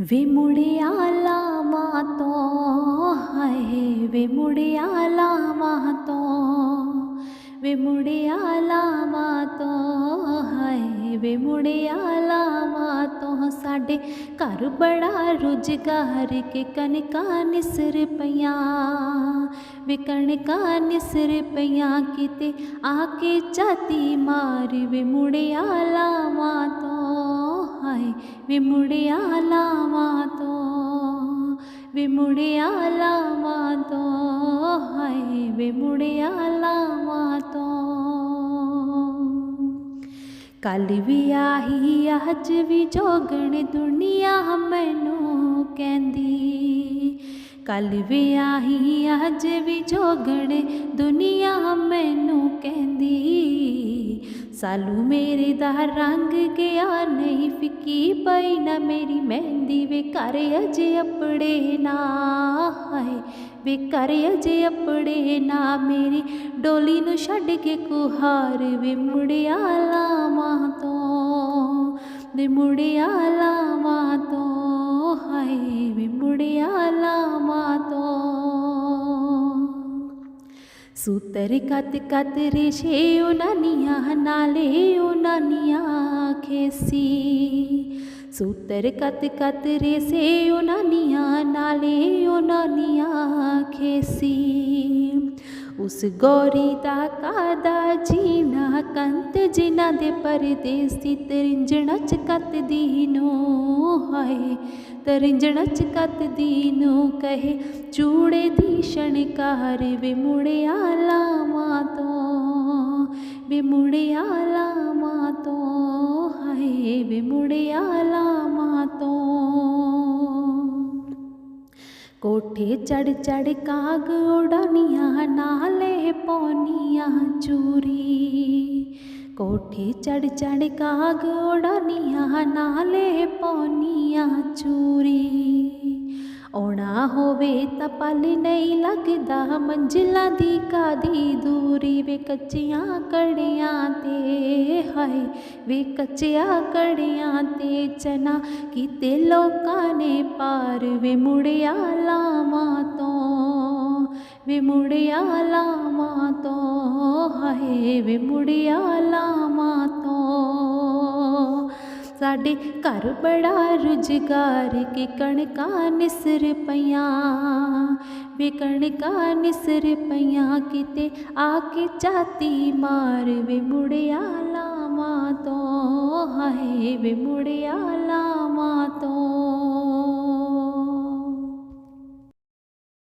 ਵੇ ਮੁੜਿਆ ਲਾਵਾਂ ਤੋਂ ਹਾਏ ਵੇ ਮੁੜਿਆ ਲਾਵਾਂ ਤੋਂ ਵੇ ਮੁੜਿਆ ਲਾਵਾਂ ਤੋਂ ਹਾਏ ਵੇ ਮੁੜਿਆ ਲਾਵਾਂ ਤੋਂ ਸਾਡੇ ਘਰ ਬੜਾ ਰੁਜ਼ਗਾਰ ਕੇ ਕਣਕਾਂ ਨਿਸਰ ਪਈਆਂ ਵੇ ਕਣਕਾਂ ਨਿਸਰ ਪਈਆਂ ਕਿਤੇ ਆ ਕੇ ਚਾਤੀ ਮਾਰ ਵੇ ਮੁੜਿਆ ਲਾਵਾਂ ਤੋਂ ਹਾਏ ਵੇ ਮੁੜਿਆ ਲਾਵਾਂ ਤੋਂ, ਵੇ ਮੁੜਿਆ ਲਾਵਾਂ ਤੋਂ, ਹਾਏ ਵੇ ਤੋਂ। ਕੱਲ ਵੀ ਆਹੀ ਅੱਜ ਵੀ ਜੋਗਣ ਦੁਨੀਆ ਮੈਨੂੰ ਕਹਿੰਦੀ। ਕੱਲ ਵੀ ਆਹੀ ਅੱਜ ਵੀ ਜੋਗਣ ਦੁਨੀਆ ਮੈਨੂੰ ਕਹਿੰਦੀ। ਸਾਲੂ ਮੇਰੇ ਦਾ ਰੰਗ ਗਿਆ ਨਹੀਂ ਫਿੱਕੀ ਪਈ ਨਾ ਮੇਰੀ ਮਹਿੰਦੀ ਵੇ ਘਰ ਅਜੇ ਅਪੜੇ ਨਾ ਹਾਏ ਵੇ ਘਰ ਅਜੇ ਅਪੜੇ ਨਾ ਮੇਰੀ ਡੋਲੀ ਨੂੰ ਛੱਡ ਕੇ ਕੁਹਾਰ ਵੇ ਮੁੜਿਆ ਲਾਵਾਂ ਤੋਂ ਵੇ ਮੁੜਿਆ ਲਾਵਾਂ ਸੂਤਰ ਕਤ ਕਤ ਰੇਸ਼ੇ ਉਨਾਨੀਆਂ ਨਾਲੇ ਉਨਾਨੀਆਂ ਖੇਸੀ ਸੂਤਰ ਕਤ ਕਤ ਰੇਸੇ ਉਨਾਨੀਆਂ ਨਾਲੇ ਉਨਾਨੀਆਂ ਖੇਸੀ ਉਸ ਗੋਰੀ ਦਾ ਕਾਦਾ ਜੀਣਾ, ਕੰਤ ਜਿਨ੍ਹਾਂ ਦੇ ਪਰਦੇਸੀ ਤਰਿੰਜਣਾ ਚ ਕੱਤਦੀ ਨੂੰ ਹਾਏ, ਤਰਿੰਜਣਾ ਚ ਕੱਤ ਨੂੰ ਕਹੇ, ਚੂੜੇ ਦੀ ਸ਼ਣਕਾਰ ਵੇ ਮੁੜਿਆ ਲਾਵਾਂ ਤੋਂ ਵੇ ਮੁੜਿਆ ਲਾਵਾਂ ਤੋਂ, ਹਾਏ ਵੇ ਮੁੜਿਆ ਲਾਵਾਂ ਤੋਂ। ਕੋਠੇ ਚੜ ਚੜ ਕਾਗ ਉਡਾਨੀਆਂ ਨਾਲੇ ਪੌਨੀਆਂ ਚੂਰੀ। ਕੋਠੇ ਚੜ ਚੜ ਕਾਗ ਉਡਾਨੀਆਂ ਨਾਲੇ ਪੌਨੀਆਂ ਚੂਰੀ। ਆਉਣਾ ਹੋਵੇ ਤਾਂ ਪਲ ਨਹੀਂ ਲੱਗਦਾ, ਮੰਜ਼ਿਲਾਂ ਦੀ ਕਾਦੀ ਦੂਰੀ ਵੇ ਕੱਚੀਆਂ ਕੜੀਆਂ ਤੇ, ਹਾਏ ਵੇ ਕੱਚੀਆਂ ਕੜੀਆਂ ਤੇ ਚਨਾ ਕੀਤੇ ਲੋਕਾਂ ਨੇ ਪਾਰ ਵੇ ਮੁੜਿਆ ਲਾਵਾਂ ਤੋਂ, ਵੇ ਮੁੜਿਆ ਲਾਵਾਂ ਤੋਂ, ਹਾਏ ਵੇ ਮੁੜਿਆ ਲਾਵਾਂ ਤੋਂ। ਸਾਡੇ ਘਰ ਬੜਾ ਰੁਜ਼ਗਾਰ, ਕਿ ਕਣਕਾਂ ਨਿਸਰ ਪਈਆਂ। ਵੇ ਕਣਕਾਂ ਨਿਸਰ ਪਈਆਂ, ਕਿਤੇ ਆ ਕੇ ਚਾਤੀ ਮਾਰ। ਵੇ ਮੁੜਿਆ ਲਾਵਾਂ ਤੋਂ, ਹਾਏ ਵੇ ਮੁੜਿਆ ਲਾਵਾਂ